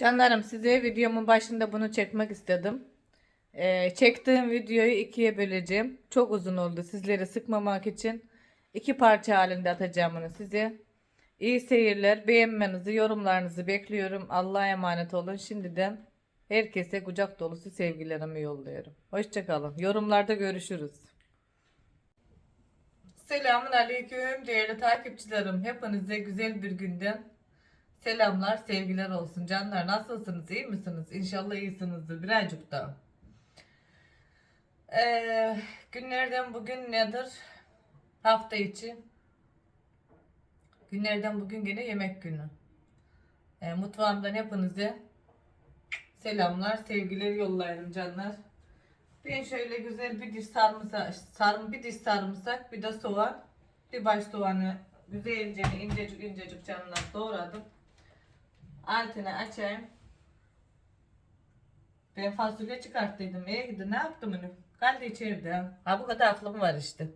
Canlarım size videomun başında bunu çekmek istedim. Ee, çektiğim videoyu ikiye böleceğim. Çok uzun oldu sizleri sıkmamak için. iki parça halinde atacağım bunu size. İyi seyirler. Beğenmenizi, yorumlarınızı bekliyorum. Allah'a emanet olun. Şimdiden herkese kucak dolusu sevgilerimi yolluyorum. Hoşçakalın. Yorumlarda görüşürüz. Selamun Aleyküm değerli takipçilerim. Hepinize güzel bir günden selamlar, sevgiler olsun. Canlar nasılsınız? iyi misiniz? İnşallah iyisinizdir. Birazcık da. Ee, günlerden bugün nedir? Hafta içi. Günlerden bugün gene yemek günü. Ee, mutfağımdan hepinize selamlar, sevgiler yollayalım canlar. Ben şöyle güzel bir diş sarımsak, sarım, bir diş sarımsak, bir de soğan, bir baş soğanı güzelce incecik incecik canlar doğradım. Altını açayım. Ben fasulye çıkarttıydım. İyi gidi ne yaptım onu? Kaldı içeride. Ha bu kadar aklım var işte.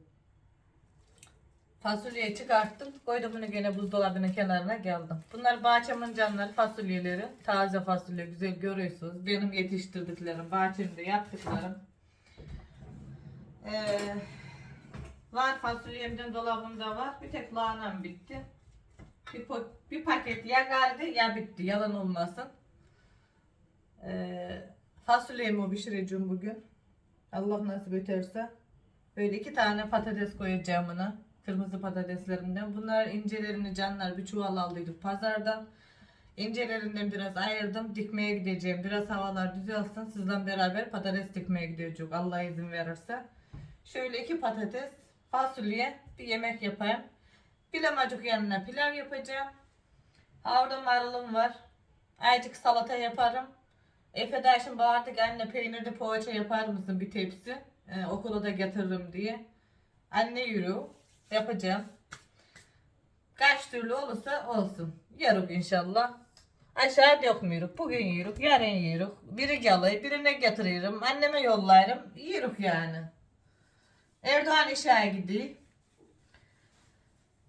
Fasulyeyi çıkarttım. Koydum bunu gene buzdolabının kenarına geldim. Bunlar bahçemin canları fasulyeleri. Taze fasulye güzel görüyorsunuz. Benim yetiştirdiklerim, bahçemde yaptıklarım. Ee, var fasulyemden dolabımda var. Bir tek lahanam bitti. Bir, bir paket ya geldi ya bitti. Yalan olmasın. Ee, fasulyemi pişireceğim bugün. Allah nasip ederse. Böyle iki tane patates koyacağım buna. Kırmızı patateslerimden. Bunlar incelerini canlar bir çuval aldıydık pazardan. İncelerinden biraz ayırdım. Dikmeye gideceğim. Biraz havalar düzelsin. Sizden beraber patates dikmeye gideceğiz. Allah izin verirse. Şöyle iki patates, fasulye, bir yemek yapayım. Pilavcık yanına pilav yapacağım. Orada marulum var. Azıcık salata yaparım. Efe de şimdi bağırdı ki anne peynirli poğaça yapar mısın bir tepsi? Ee, okula da getiririm diye. Anne yürü. Yapacağım. Kaç türlü olursa olsun. Yarık inşallah. Aşağı dökmüyoruz. Bugün yürük, yarın yürük. Biri gelir, birine getiririm. Anneme yollarım. Yürük yani. Erdoğan işe gidiyor.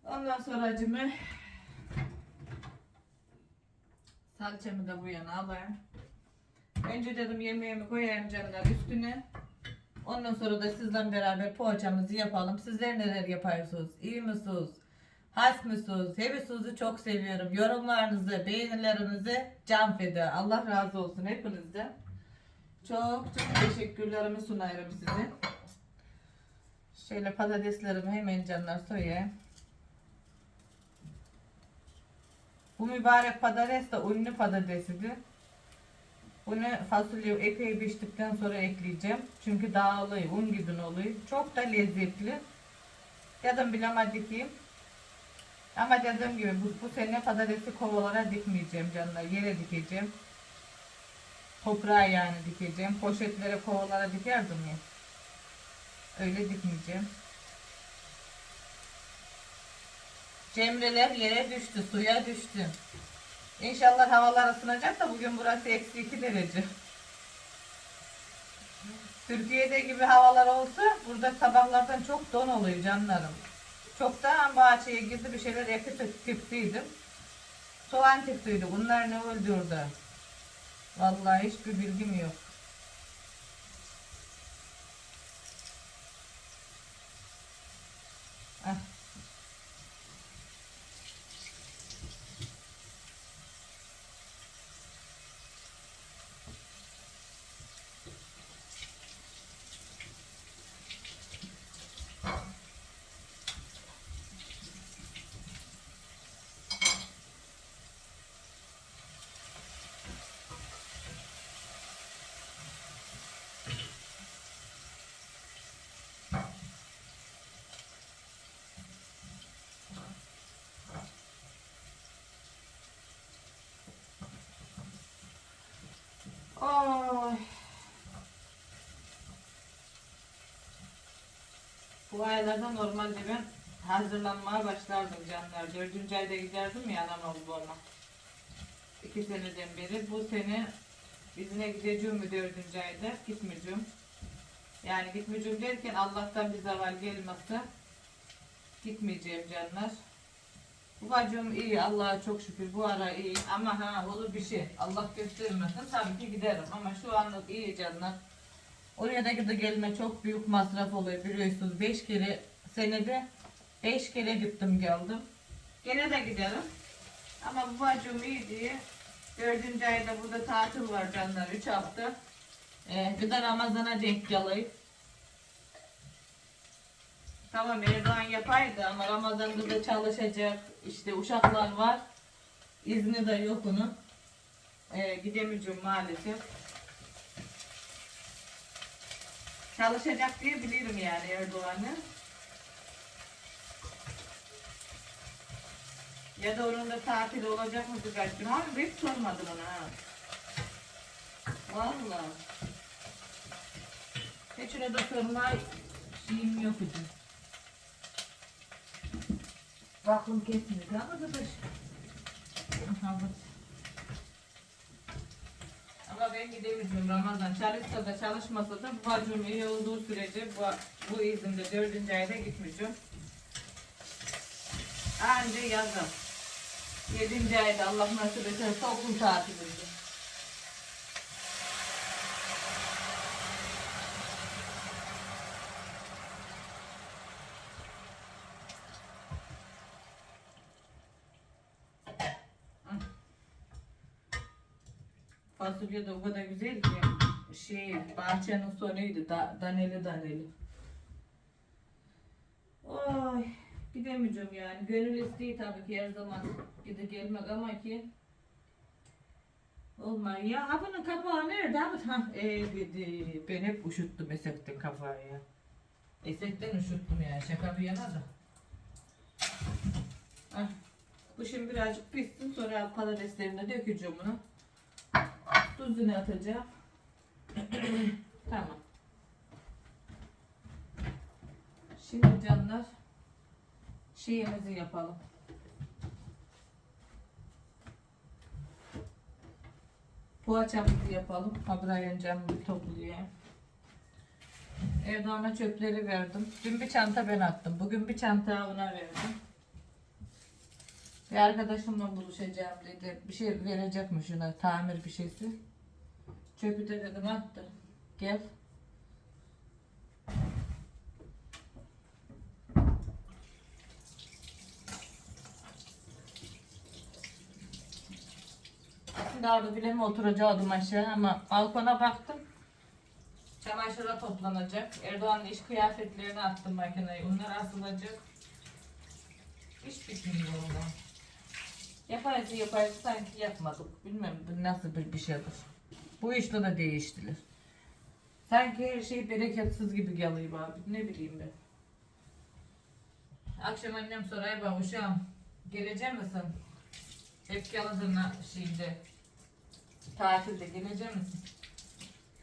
Ondan sonra acımı salçamı da bu yana alayım. Önce dedim yemeğimi koyayım canlar üstüne. Ondan sonra da sizle beraber poğaçamızı yapalım. Sizler neler yapıyorsunuz? İyi misiniz? Has mısınız? Hepinizi çok seviyorum. Yorumlarınızı, beğenilerinizi can feda. Allah razı olsun hepinizden. Çok çok teşekkürlerimi sunarım size. Şöyle patateslerimi hemen canlar soyayım. Bu mübarek patates de unlu patatesidir. Bunu fasulye epey piştikten sonra ekleyeceğim. Çünkü dağılıyor, un gibi oluyor. Çok da lezzetli. Dedim bileme dikeyim. Ama dediğim gibi bu, bu sene patatesi kovalara dikmeyeceğim canlar. Yere dikeceğim. Toprağa yani dikeceğim. Poşetlere kovalara dikerdim ya. Öyle dikmeyeceğim. Cemreler yere düştü, suya düştü. İnşallah havalar ısınacak da bugün burası eksi 2 derece. Türkiye'de gibi havalar olsa burada sabahlardan çok don oluyor canlarım. Çoktan bahçeye girdi bir şeyler ekip tipsiydim. Soğan tipsiydi. Bunlar ne öldürdü? Vallahi hiçbir bilgim yok. Ay. Bu aylarda normalde ben hazırlanmaya başlardım canlar. Dördüncü ayda giderdim ya anam oğluma. İki seneden beri. Bu sene izine gideceğim mi dördüncü ayda? Gitmeyeceğim. Yani gitmeyeceğim derken Allah'tan bir zaval gelmezse gitmeyeceğim canlar. Babacığım iyi Allah'a çok şükür bu ara iyi ama ha olur bir şey Allah göstermesin tabii ki giderim ama şu anlık iyi canlar. Oraya da da gelme çok büyük masraf oluyor biliyorsunuz 5 kere senede 5 kere gittim geldim. Gene de giderim ama babacığım iyi diye dördüncü ayda burada tatil var canlar 3 hafta. Ee, bir de Ramazan'a denk geliyor. Tamam Erdoğan yapaydı ama Ramazan'da da çalışacak. İşte uşaklar var. İzni de yok onun. Ee, gidemeyeceğim maalesef. Çalışacak diye bilirim yani Erdoğan'ı. Ya da onun da tatil olacak mı birkaç gün ama hiç sormadım ona ha. Vallahi. Hiç öyle de sorma şeyim yok idi. Aklım kesmedi ama da baş. Ama ben gidemeyeceğim Ramazan. Çalışsa da çalışmasa da bu bacım iyi olduğu sürece bu, bu izinde dördüncü ayda gitmeyeceğim. Anca yazın. Yedinci ayda Allah nasip ederse okul tatilinde. Fasulye de o kadar güzel ki şey bahçenin sonuydu da, daneli daneli. Oy gidemeyeceğim yani. Gönül isteği tabii ki her zaman gidip gelmek ama ki olmay ya. Ha bunun kapağı nerede? Ha, bu- ha e, gidi. ben hep üşüttüm esekten kafayı ya. Esekten üşüttüm yani şaka bir yana da. Ah, bu şimdi birazcık pişsin sonra patateslerine dökeceğim bunu. Tuzunu atacağım. tamam. Şimdi canlar şeyimizi yapalım. Poğaçamızı yapalım. Habrayın camını toplayayım. Erdoğan'a çöpleri verdim. Dün bir çanta ben attım. Bugün bir çanta ona verdim. Bir arkadaşımla buluşacağım dedi. Bir şey verecekmiş ona tamir bir şeysi. Çöpü de dedim attı. Gel. Şimdi bile mi oturacaktım aşağı ama balkona baktım. Çamaşıra toplanacak. Erdoğan'ın iş kıyafetlerini attım makineye. Onlar asılacak. İş bitmiyor ondan. Yaparız yaparız sanki yapmadık. Bilmem bu nasıl bir, bir şeydir. Bu işte de değiştiler. Sanki her şey bereketsiz gibi geliyor abi. Ne bileyim ben. Akşam annem sorar bana uşağım gelecek misin? Hep yaladığına şeyde tatilde gelecek misin?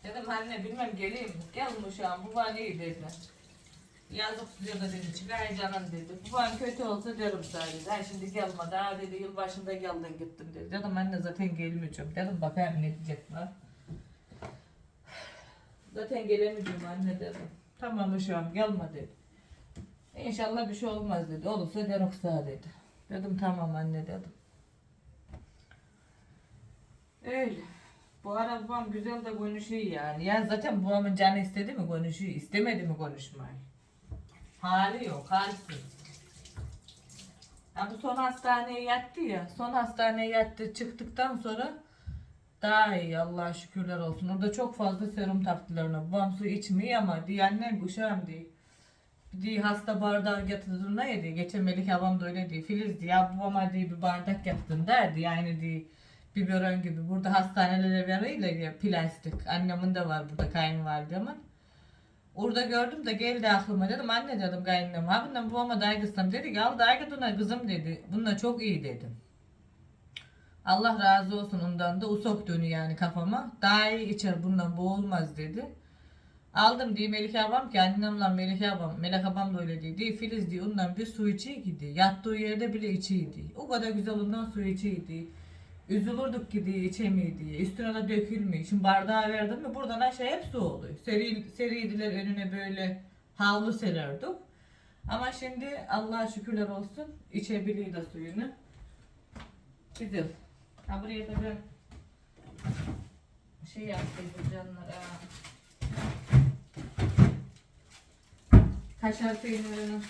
Dedim anne bilmem geleyim? Gel uşağım bu bana iyi dedi. Yazık size de dedi çıkar canım dedi. Bu bana kötü olsa derim sadece. Ha şimdi gelme daha dedi yılbaşında geldin gittim dedi. Dedim anne zaten gelmeyeceğim. Dedim bakayım ne diyecek var. Zaten gelemeyeceğim anne dedim. Tamam uşağım gelme dedi. İnşallah bir şey olmaz dedi. Olursa derim sağ dedi. Dedim tamam anne dedim. Öyle. Bu ara babam güzel de konuşuyor yani. Yani zaten babamın canı istedi mi konuşuyor, istemedi mi konuşmayı. Hali yok, halsiz. Ya bu son hastaneye yattı ya. Son hastaneye yattı çıktıktan sonra daha iyi Allah'a şükürler olsun. Orada çok fazla serum taktılar. Babam su içmiyor ama diye annem uşağım diye. Bir hasta bardağı getirdin yedi? Geçen Melik abam da öyle diyor. Filiz diye babama diye bir bardak getirdin derdi. Yani diye biberon gibi. Burada hastanelere veriyorlar ya plastik. Annemin de var burada kayınvalidemin. Orada gördüm de geldi aklıma dedim anne dedim kayınlam. Ha bundan babama daygısam dedi ki al daygıdına kızım dedi. Bununla çok iyi dedim. Allah razı olsun ondan da usok dönüyor yani kafama. Daha iyi içer bundan boğulmaz dedi. Aldım diye Melike abam ki annemle Melike abam, Melek abam da öyle dedi. Filiz diye ondan bir su içiyor gidi. Yattığı yerde bile içiydi. O kadar güzel ondan su içiydi. Üzülürdük ki diye içemiyor. Üstüne de dökülmüyor. Şimdi bardağı verdim mi buradan aşağı hep su oluyor. Seri, seriydiler önüne böyle havlu sererdik. Ama şimdi Allah'a şükürler olsun içebiliyor da suyunu. Güzel. Ha buraya da ben şey yaptım canlara. Kaşar peynirini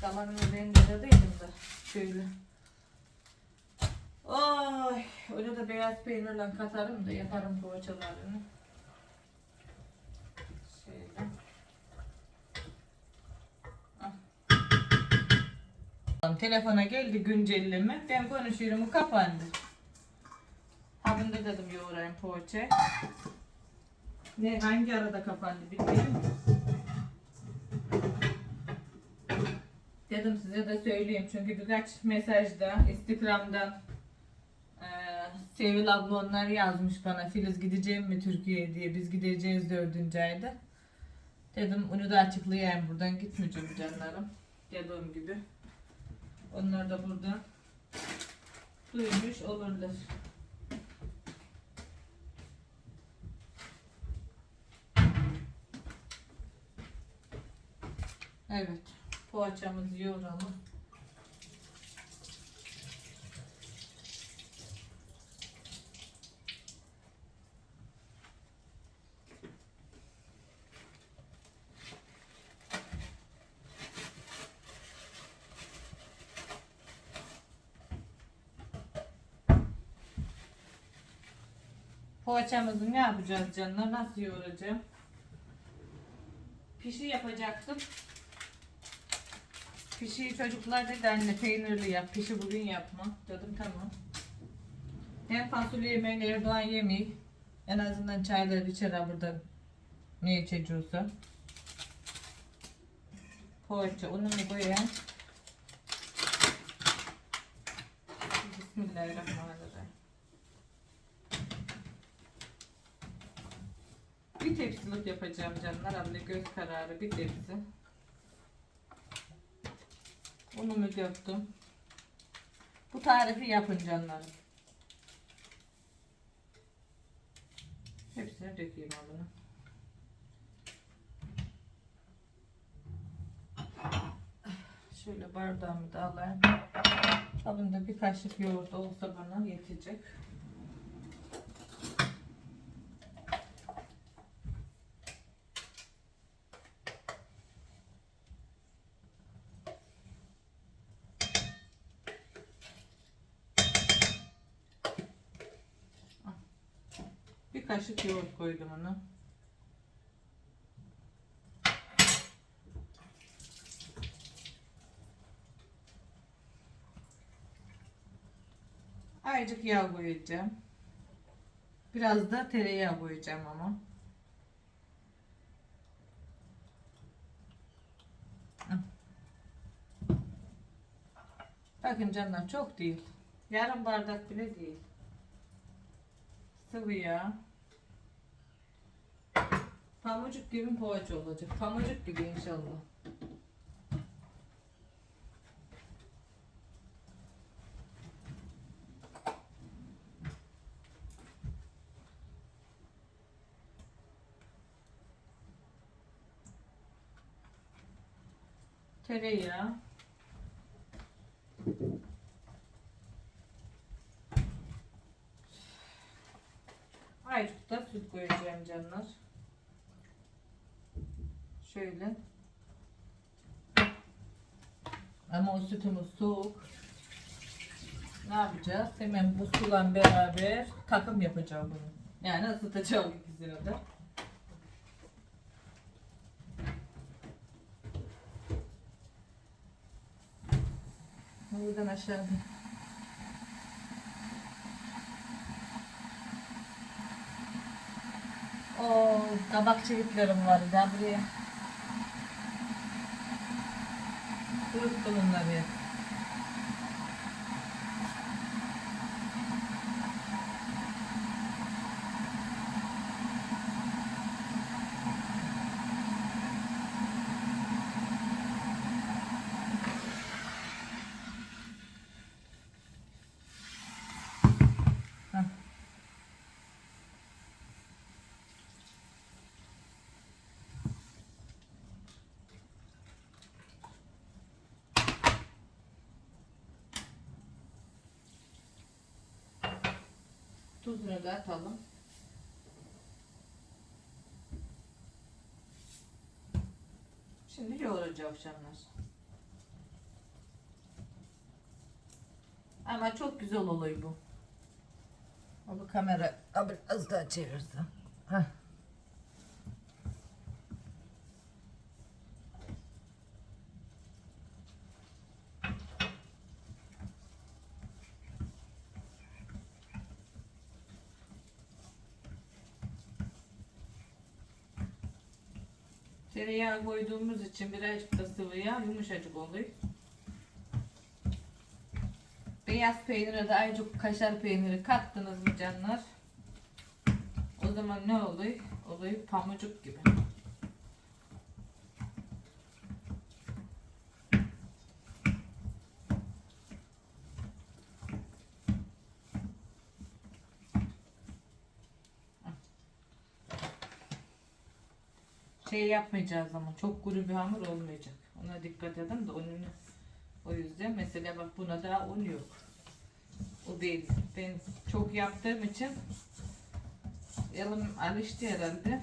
kalanını rendelediydim da şöyle. Ay, öyle de beyaz peynirle katarım da yaparım poğaçalarını. Şöyle. Ah. Telefona geldi güncelleme. Ben konuşuyorum kapandı. Ha bunda dedim yoğurayım poğaça. Ne hangi arada kapandı bilmiyorum. Dedim size de söyleyeyim çünkü birkaç mesajda Instagram'dan eee Sevil abla onlar yazmış bana Filiz gideceğim mi Türkiye'ye diye biz gideceğiz dördüncü ayda. Dedim onu da açıklayayım buradan gitmeyeceğim canlarım. Dediğim gibi. Onlar da buradan duymuş olurlar. Evet. Poğaçamızı yoğuralım. Poğaçamızı ne yapacağız canlar? Nasıl yoğuracağım? Pişi yapacaktım. Pişiyi çocuklar dedi anne peynirli yap. Pişi bugün yapma. Dedim tamam. Hem fasulye yemeğini Erdoğan yemeği. En azından çayları içer burada. Ne içeceğiyorsa. Poğaça ununu koyayım. Bismillahirrahmanirrahim. Bir tepsilik yapacağım canlar. Abla göz kararı bir tepsi. Unumu döktüm. Bu tarifi yapın canlarım. Hepsini dökeyim abone. Şöyle bardağımı da alayım. Kabında bir kaşık yoğurt olsa bana yetecek. Bir kaşık yoğurt koydum ona. Azıcık yağ koyacağım. Biraz da tereyağı koyacağım ama. Bakın canlar çok değil. Yarım bardak bile değil. Sıvı yağ. Pamucuk gibi poğaça olacak. Pamucuk gibi inşallah. Tereyağı. Azıcık da süt koyacağım canlar. Şöyle. O sütümüz soğuk. Ne yapacağız? Hemen bu suyla beraber takım yapacağım bunu. Yani ısıtacağım ikisini de. Buradan aşağı. O kabak çeviklerim var da buraya. Kuruttum onları. Heh. Tuzunu da atalım. Şimdi yoğuracağım canlar. Ama çok güzel oluyor bu. Bu kamera biraz daha çevirsin. Heh. Tereyağı koyduğumuz için birazcık da sıvı yağ yumuşacık oluyor. Beyaz peynire de ayrıca kaşar peyniri kattınız mı canlar? O zaman ne oluyor? Oluyor pamucuk gibi. Şey yapmayacağız ama çok kuru bir hamur olmayacak. Ona dikkat edin de ununu. O yüzden mesela bak buna daha un yok. O değil. Ben çok yaptığım için elim alıştı herhalde.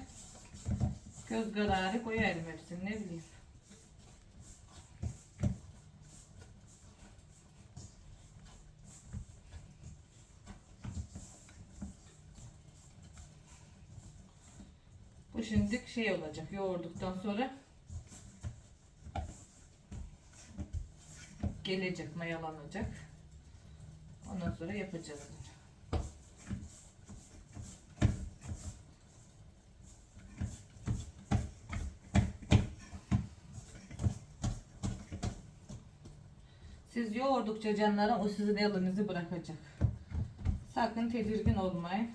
Göz kararı koyarım hepsini ne bileyim. Bu şimdi şey olacak yoğurduktan sonra gelecek mayalanacak. Ondan sonra yapacağız. Siz yoğurdukça canlara o sizin elinizi bırakacak. Sakın tedirgin olmayın.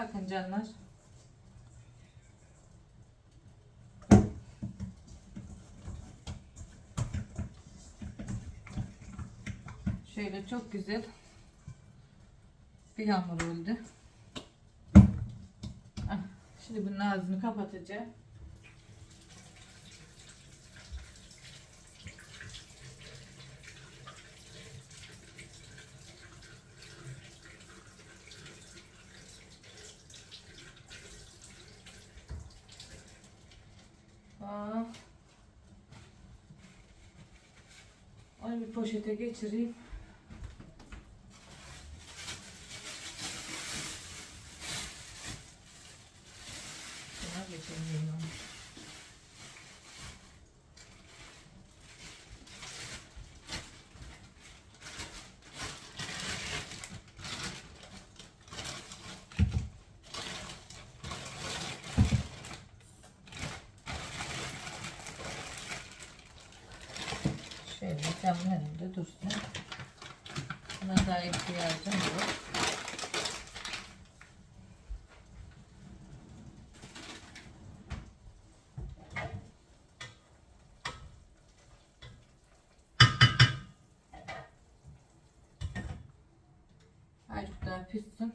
Bakın canlar. Şöyle çok güzel bir hamur oldu. Ah, Şimdi bunun ağzını kapatacağım. Onu bir poşete geçireyim. Buna geçireyim onu. Şöyle camın önünde dursun. Buna daha ihtiyacım yok. Azıcık daha pişsin.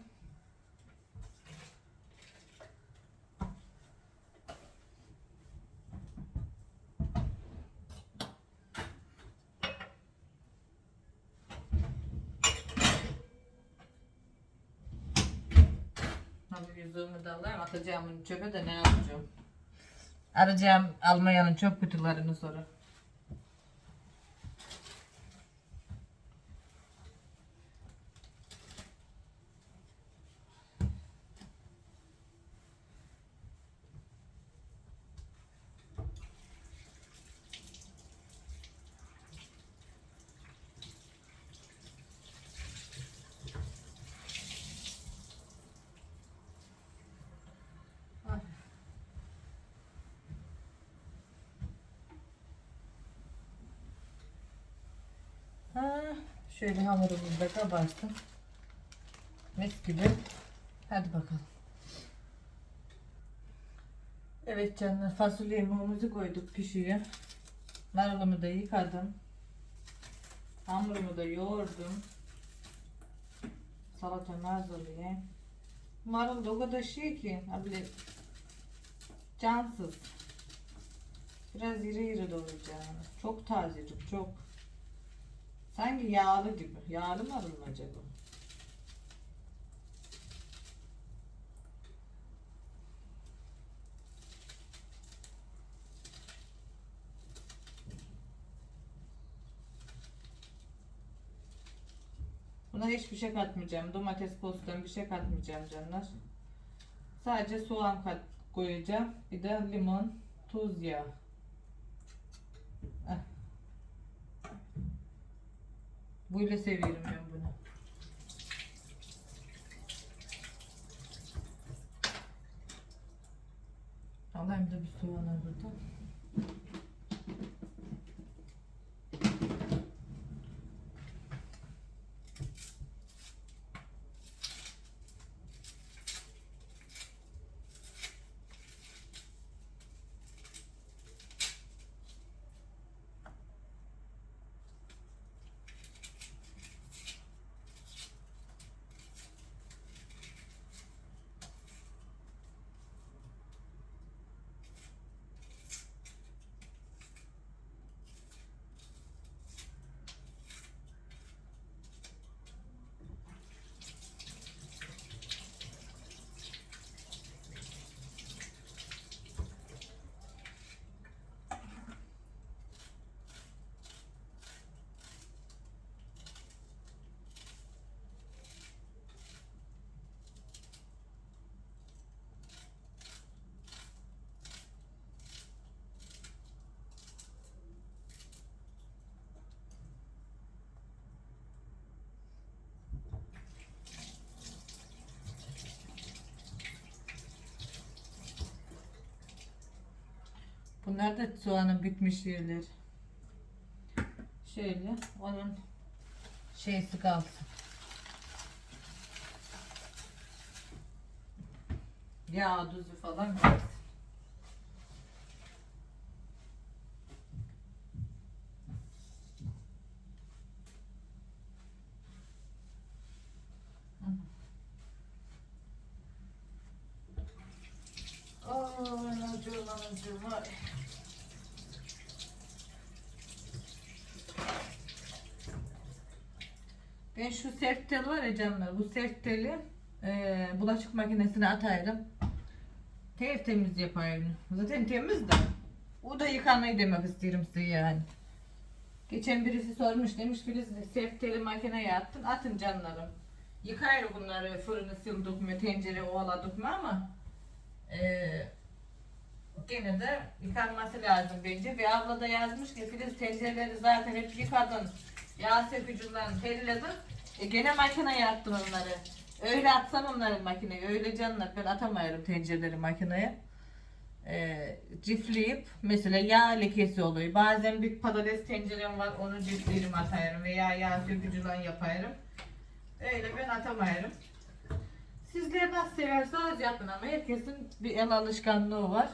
Tabii yüzüğümü de alayım atacağım çöpe de ne yapacağım? Arayacağım Almanya'nın çöp kutularını sonra. Ay. Ha, şöyle hamurumuzu da kabarsın. Mis gibi. Hadi bakalım. Evet. Canlar fasulye yemeğimizi koyduk pişiyor. Marulumu da yıkadım. Hamurumu da yoğurdum. Salatamı hazırlayayım. Marul da o kadar şey ki abi cansız. Biraz iri iri doğrayacağım. Çok tazecik çok. Sanki yağlı gibi. Yağlı marul mu acaba? Buna hiçbir şey katmayacağım. Domates, postan bir şey katmayacağım canlar. Sadece soğan kat koyacağım. Bir de limon, tuz, yağ. Böyle seviyorum ben bunu. Alayım da bir soğanı burada. Bunlar da soğanın bitmiş yerler. Şöyle onun şeysi kalsın. Yağ, tuzu falan kalsın. Ay anacığım anacığım ay. Ben şu ya canlar bu sefteli e, bulaşık makinesine atarım. Tertemiz yaparım. Zaten temiz de. O da yıkanmayı demek isterim size yani. Geçen birisi sormuş demiş Filiz sefteli makineye attın atın canlarım. Yıkayır bunları fırını sildik mi tencere ovaladık mı ama ee, gene de yıkanması lazım bence. Ve abla da yazmış ki Filiz tencereleri zaten hep yıkadın. Yağ sökücünden terledin. E gene makineye attın onları. Öyle atsan onları makineye. Öyle canlar ben atamayarım tencereleri makineye. E, cifleyip mesela yağ lekesi oluyor. Bazen bir patates tencerem var onu cifleyelim atarım veya yağ sökücüden yaparım. Öyle ben atamayarım. Sizler nasıl severseniz yapın ama herkesin bir el alışkanlığı var.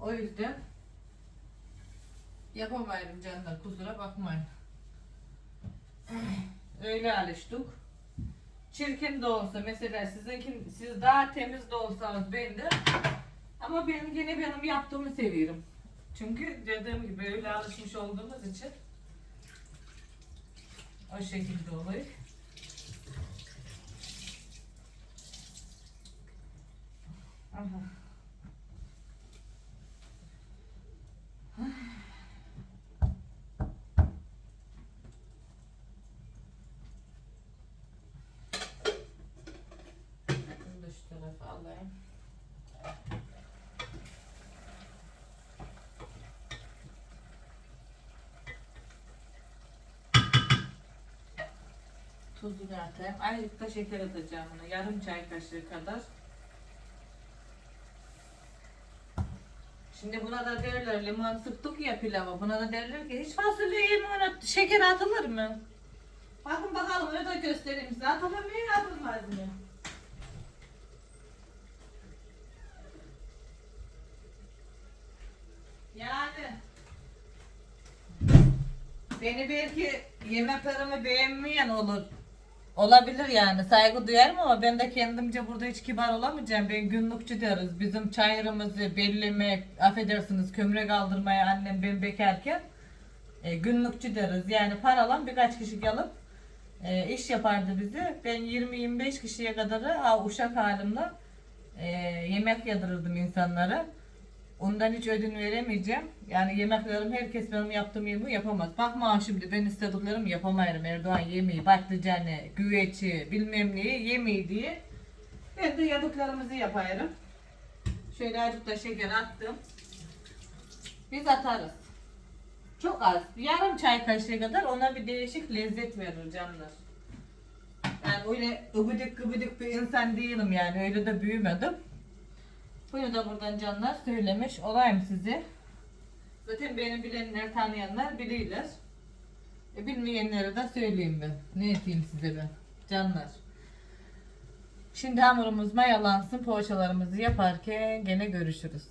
O yüzden yapamayırım canlar kusura bakmayın. Öyle alıştık. Çirkin de olsa mesela sizinki siz daha temiz de olsanız ben de ama benim yine benim yaptığımı seviyorum. Çünkü dediğim gibi öyle alışmış olduğumuz için o şekilde oluyor. Aha. tuzunu atayım. Ayrıca şeker atacağım buna. Yarım çay kaşığı kadar. Şimdi buna da derler limon sıktık ya pilava. Buna da derler ki hiç fasulyeye limon şeker atılır mı? Bakın bakalım öyle de göstereyim size. Atılır mı atılmaz mı? Yani beni belki yemek beğenmeyen olur. Olabilir yani saygı duyarım ama ben de kendimce burada hiç kibar olamayacağım. Ben günlükçü deriz. Bizim çayırımızı bellemek, affedersiniz kömüre kaldırmaya annem ben bekarken e, günlükçü deriz. Yani paralan birkaç kişi gelip e, iş yapardı bizi. Ben 20-25 kişiye kadar ha, uşak halimle e, yemek yadırırdım insanlara. Ondan hiç ödün veremeyeceğim. Yani yemeklerim herkes benim yaptığım yemeği yapamaz. Bakma şimdi ben istediklerimi yapamayırım. Erdoğan yemeği, patlıcanı, güveçi, bilmem neyi yemeği diye. Ben de yediklerimizi yaparım. Şöyle azıcık da şeker attım. Biz atarız. Çok az. Yarım çay kaşığı kadar ona bir değişik lezzet verir canlar. Yani öyle ıbıdık gıbıdık bir insan değilim yani öyle de büyümedim. Bunu da buradan canlar söylemiş olayım size. Zaten beni bilenler tanıyanlar bilirler. E, bilmeyenlere de söyleyeyim ben. Ne eteyim size ben. Canlar. Şimdi hamurumuz mayalansın. Poğaçalarımızı yaparken gene görüşürüz.